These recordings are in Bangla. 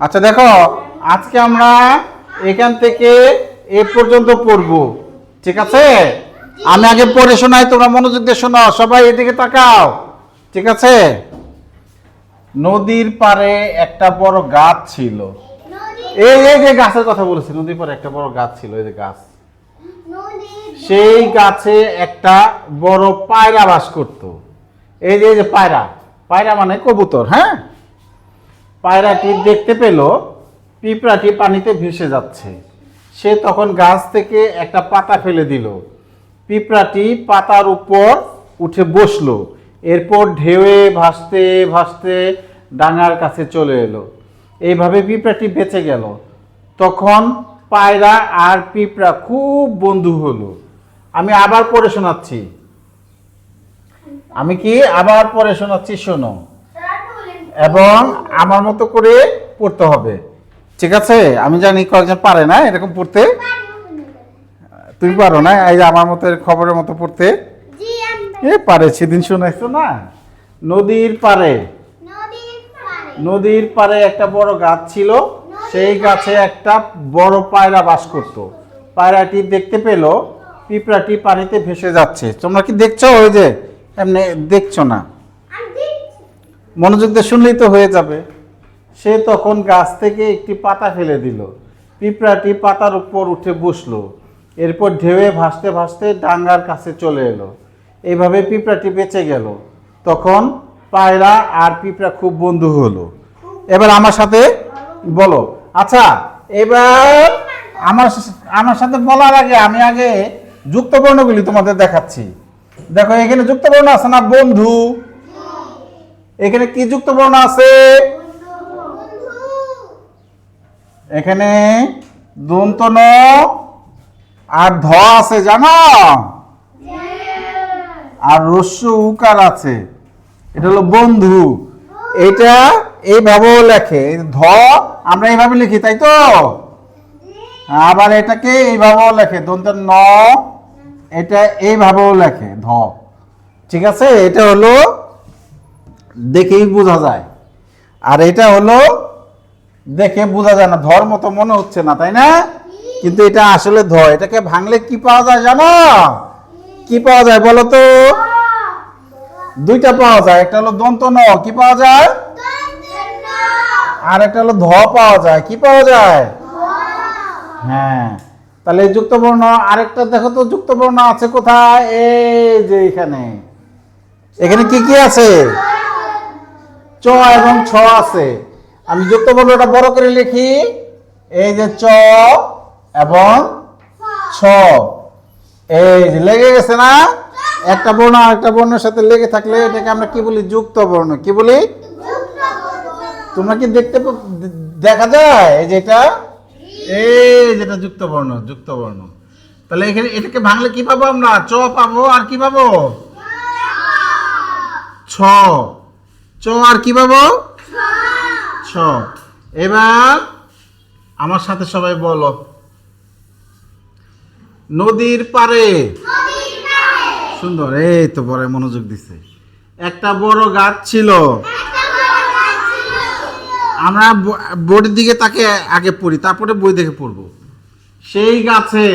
আচ্ছা দেখো, আজকে আমরা এখান থেকে এ পর্যন্ত পড়ব। ঠিক আছে? আমি আগে পড়ে শোনাই, তোমরা মনোযোগ দিয়ে শোনো সবাই এদিকে তাকাও। ঠিক আছে? নদীর পাড়ে একটা বড় গাছ ছিল। এই এই যে গাছের কথা বলেছি, নদীর পাড়ে একটা বড় গাছ ছিল, এই যে গাছ। সেই গাছে একটা বড় পায়রা বাস করত। এই যে এই যে পায়রা পায়রা মানে কবুতর হ্যাঁ? পায়রাটি দেখতে পেল, পিঁপড়াটি পানিতে ভেসে যাচ্ছে। সে তখন গাছ থেকে একটা পাতা ফেলে দিল। পিঁপড়াটি পাতার উপর উঠে বসল। এরপর ঢেউয়ে ভাসতে ভাসতে ডাঙার কাছে চলে এলো। এইভাবে পিঁপড়াটি বেঁচে গেল। তখন পায়রা আর পিঁপড়া খুব বন্ধু হলো। আমি আবার পড়ে শোনাচ্ছি। আমি কি আবার পড়ে শোনাচ্ছি? শোনো। এবং আমার মতো করে পড়তে হবে। ঠিক আছে? আমি জানি কয়েকজন পারে না এরকম পড়তে। তুমি পারো না? এই যে আমার মতো খবরের মতো পড়তে। এ পারে, সেদিন শোনাইছো না? নদীর পারে। নদীর পারে একটা বড় গাছ ছিল। সেই গাছে একটা বড় পায়রা বাস করত। পায়রাটি দেখতে পেল, পিঁপড়াটি পানিতে ভেসে যাচ্ছে। তোমরা কি দেখছ? ওই যে, এমনি দেখছ না। মনোযোগ দিয়ে শুনলেই তো হয়ে যাবে। সে তখন গাছ থেকে একটি পাতা ফেলে দিল। পিঁপড়াটি পাতার উপর উঠে বসল। এরপর ঢেউয়ে ভাসতে ভাসতে ডাঙ্গার কাছে চলে এলো। এইভাবে পিঁপড়াটি বেঁচে গেল। তখন পায়রা আর পিঁপড়া খুব বন্ধু হলো। এবার আমার সাথে বলো। আচ্ছা এবার আমার আমার সাথে বলার আগে আমি আগে যুক্তবর্ণগুলি তোমাদের দেখাচ্ছি। দেখো, এখানে যুক্তবর্ণ আছে না বন্ধু? এখানে কি যুক্ত বর্ণ আছে? এখানে দন্ত ন আর ধ আছে, জানো? আর রস্য উকার আছে। এটা হলো বন্ধু। এটা এইভাবেও লেখে। ধ, আমরা এইভাবে লিখি, তাই তো? আবার এটাকে এইভাবেও লেখে। দন্ত ন, এটা এইভাবেও লেখে, ধ। ঠিক আছে? এটা হলো দেখেই বোঝা যায়। আর এটা হলো, দেখে বোঝা যায় না ধর মতো মনে হচ্ছে না, তাই না? কিন্তু এটা আসলে ধ এটাকে ভাঙলে কি পাওয়া যায় জানো? কি পাওয়া যায় বলো তো? দুইটা পাওয়া যায়, একটা হলো দন্ত ন, কি পাওয়া যায়? আর একটা হলো ধ পাওয়া যায়, কি পাওয়া যায়? হ্যাঁ তাহলে যুক্ত বর্ণ আরেকটা দেখো তো যুক্ত বর্ণ আছে কোথায়? এই যে এখানে। এখানে কি কি আছে? চ এবং ছ আছে। আমি যুক্ত বর্ণটা বড় করে লিখি। এই যে চ এবং ছ। এই যে লেগে গেছে না? একটা বর্ণ আরেকটা বর্ণের সাথে লেগে থাকলে এটাকে আমরা কি বলি? যুক্ত বর্ণ। কি বলি? তোমরা কি দেখতে দেখা যায়? এই যে এটা? এই যেটা যুক্ত বর্ণ যুক্ত বর্ণ। তাহলে এখানে এটাকে ভাঙলে কি পাবো আমরা? চ পাবো। আর কি পাবো? ছ। চ আর কি পাবো? ছ। এবার আমার সাথে সবাই বলো। নদীর পারে সুন্দর, এই তো বড় মনোযোগ দিছে। একটা বড় গাছ ছিল। আমরা বোর্ডের দিকে তাকে আগে পড়ি, তারপরে বই দেখে পড়ব। সেই গাছে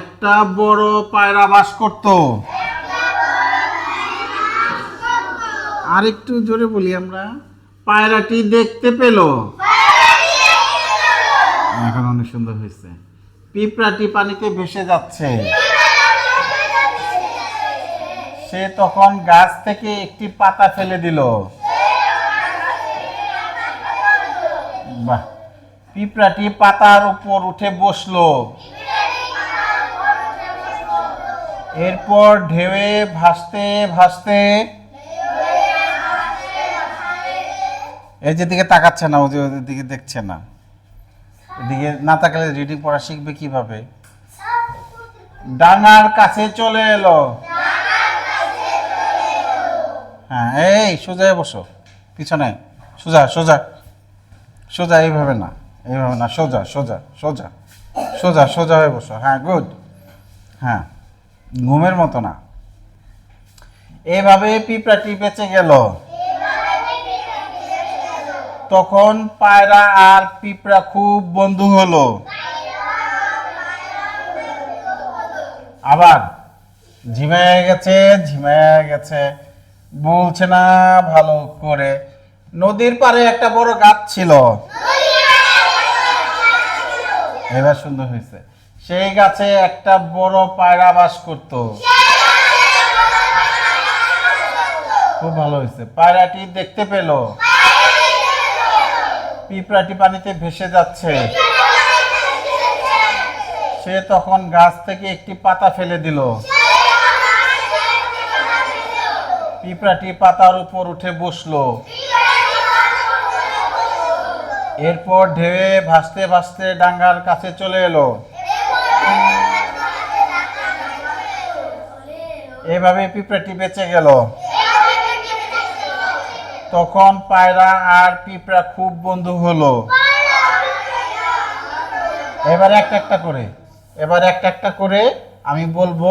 একটা বড় পায়রা বাস করত। আর একটু জোরে বলি আমরা। পায়রাটি দেখতে পেল। এখন অনেক সুন্দর হয়েছে। পিঁপড়াটি পানিতে ভেসে যাচ্ছে। সে তখন গাছ থেকে একটি পাতা ফেলে দিল। বাহ! পিঁপড়াটি পাতার উপর উঠে বসল। এরপর ঢেউয়ে ভাসতে ভাসতে এই যে দিকে তাকাচ্ছে না ও যে ওদের দিকে দেখছে না। এদিকে না তাকালে রিডিং পড়া শিখবে কীভাবে? ডাঙার কাছে চলে এলো। হ্যাঁ এই সোজা বসো, পিছনে। সোজা সোজা। সোজা, এইভাবে না এইভাবে না, সোজা সোজা সোজা। সোজা সোজা হয়ে বসো। হ্যাঁ গুড হ্যাঁ ঘুমের মতো না। এভাবে পিঁপড়াটি বেঁচে গেল। তখন পায়রা আর পিঁপড়া খুব বন্ধু হলো। আবার ঝিমায় গেছে ঝিমায় গেছে। বলছে না, ভালো করে। নদীর পাড়ে একটা বড় গাছ ছিল। এবার সুন্দর হয়েছে। সেই গাছে একটা বড় পায়রা বাস করত। খুব ভালো হয়েছে। পায়রাটি দেখতে পেল। পিঁপড়াটি পানিতে ভেসে যাচ্ছে। সে তখন গাছ থেকে একটি পাতা ফেলে দিল। পিঁপড়াটি পাতার উপর উঠে বসল। এরপর ঢেউয়ে ভাসতে ভাসতে ডাঙ্গার কাছে চলে এলো। এভাবে পিঁপড়াটি বেঁচে গেল। তখন পায়রা আর পিঁপড়া খুব বন্ধু হলো। এবার একটা একটা করে, এবার একটা একটা করে আমি বলব,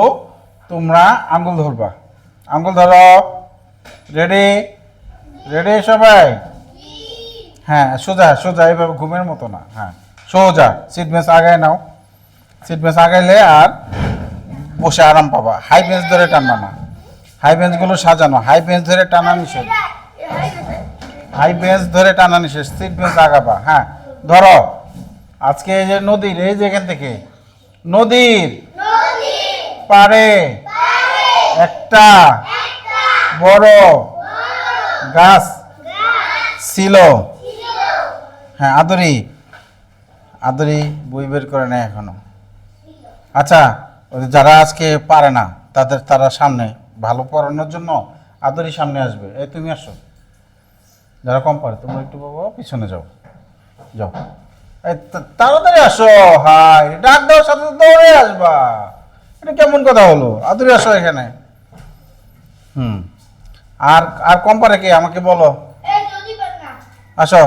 তোমরা আঙ্গুল ধরবা। আঙ্গুল ধরো। রেডি রেডি সবাই? হ্যাঁ সোজা সোজা এইভাবে ঘুমের মতো না হ্যাঁ। সোজা সিট বেঞ্চ আগায় নাও। সিট বেঞ্চ আগাইলে আর বসে আরাম পাবা। হাই বেঞ্চ ধরে টানবা না। হাই বেঞ্চগুলো সাজানো। হাই বেঞ্চ ধরে টানা নিষেধ। হাই বেঞ্চ ধরে টানা নিষেধ, সিট বেঞ্চ আগাবা হ্যাঁ। ধরো, আজকে এই যে নদীর, এই যে এখান থেকে, নদীর পারে একটা বড় গাছ ছিল। হ্যাঁ আদরি আদরি বই বের করে নেয় এখনও। আচ্ছা যারা আজকে পারে না, তাদের তারা সামনে, ভালো পড়ানোর জন্য আদরি সামনে আসবে। এই তুমি আসো। যারা কম পারে তোমরা একটু বাবা পিছনে যাও যাও তাড়াতাড়ি আসো হাই ডাক দাও সাথে দৌড়ে আসবা এটা কেমন কথা হলো আদরি আসো এখানে হুম আর আর কম পারে কে আমাকে বলো আসো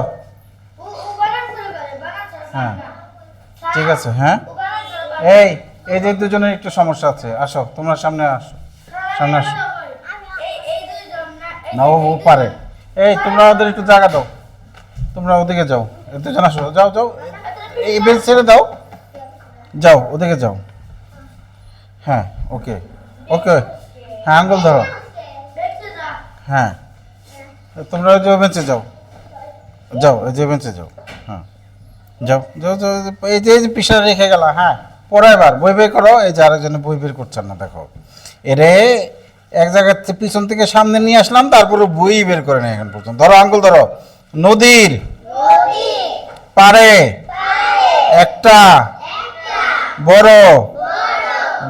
হ্যাঁ, ঠিক আছে হ্যাঁ। এই এই যে দুজনের একটু সমস্যা আছে আসো তোমরা সামনে আসো সামনে আসো না ও পারে এই, তোমরা ওদের একটু জায়গা দাও। তোমরা ওদিকে যাও। দুজন আসো। যাও যাও। এই বেঞ্চ ছেড়ে দাও। যাও, ওদিকে যাও। হ্যাঁ ওকে। ওকে। হ্যাঁ আঙ্গুল ধরো। হ্যাঁ। তোমরা ওই যে বেঞ্চে যাও। যাও, এই যে বেঞ্চে যাও। হ্যাঁ। যাও যাও যাও এই যে এই যে পিছনে রেখে গেল। হ্যাঁ পরে এবার বই বের করো। এই যে আরেকজনে বই বের করছেন না, দেখো। এরে এক জায়গার পিছন থেকে সামনে নিয়ে আসলাম, তারপরে বই বের করে নেই এখন পর্যন্ত। ধরো, আঙ্গুল ধরো। নদীর পারে একটা বড়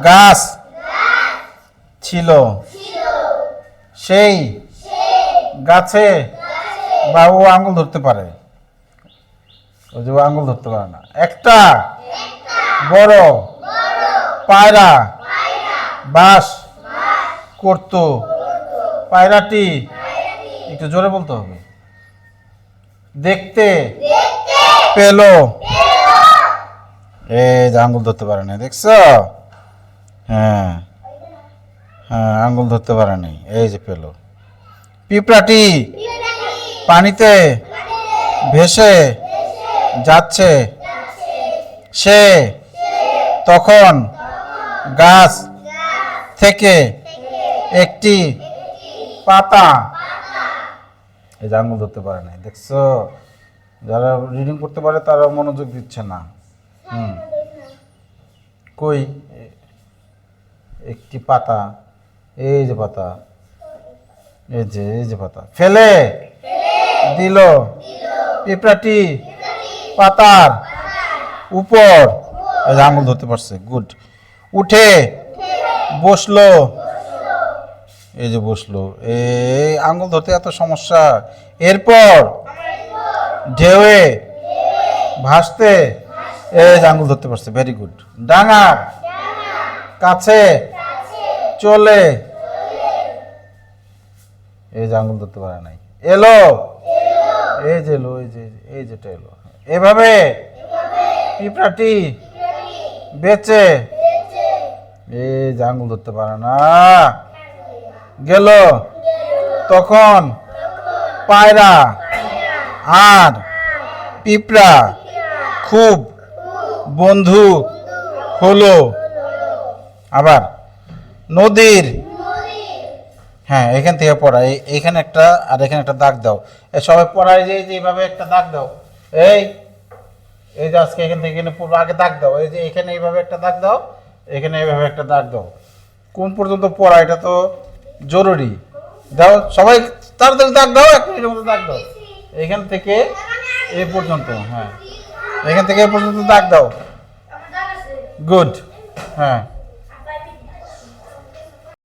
গাছ ছিল। সেই গাছে বা ও আঙ্গুল ধরতে পারে। ওই যে আঙ্গুল ধরতে পারে না। একটা বড় পায়রা বাস করতো। পায়রাটি, একটু জোরে বলতে হবে। দেখতে পেল। যে আঙ্গুল ধরতে পারে না দেখছ? হ্যাঁ। হ্যাঁ আঙ্গুল ধরতে পারে নাই, এই যে পেল। পিঁপড়াটি পানিতে ভেসে যাচ্ছে। সে তখন গাছ থেকে একটি পাতা। এই যে আঙুল ধরতে পারে নাই, দেখছ? যারা রিডিং করতে পারে তারা মনোযোগ দিচ্ছে না। হুম। কই? একটি পাতা। এই যে পাতা। এই যে এই যে পাতা। ফেলে। দিল। পিঁপড়াটি পাতার উপর। আঙুল ধরতে পারছে গুড উঠে বসল। এই যে বসল। এই আঙুল ধরতে এত সমস্যা। এরপর ঢেউয়ে ভাসতে এই যে আঙুল ধরতে পারছে ভেরি গুড ডাঙার কাছে চলে এই যে আঙুল ধরতে পারে নাই। এলো। এই যে এলো, এই যে, এই যেটা এলো। এভাবে পিঁপড়াটি বেচে এই যে আঙুল ধরতে পারে না। গেল। তখন পায়রা আর পিঁপড়া খুব বন্ধু হলো। আবার নদীর হ্যাঁ এখান থেকে পড়া। এই- এইখানে একটা আর এখানে একটা দাগ দাও। সবাই পড়ায় যে, এইভাবে একটা দাগ দাও। এই এই যে আজকে এখান থেকে এখানে পুরো আগে দাগ দাও। এই যে এখানে এইভাবে একটা দাগ দাও, এখানে এইভাবে একটা দাগ দাও। কোন পর্যন্ত পড়া, এটা তো জরুরি। দাও সবাই তাড়াতাড়ি দাগ দাও এক মিনিটের মতো দাগ দাও। এখান থেকে এ পর্যন্ত হ্যাঁ। এখান থেকে এ পর্যন্ত দাগ দাও। গুড হ্যাঁ।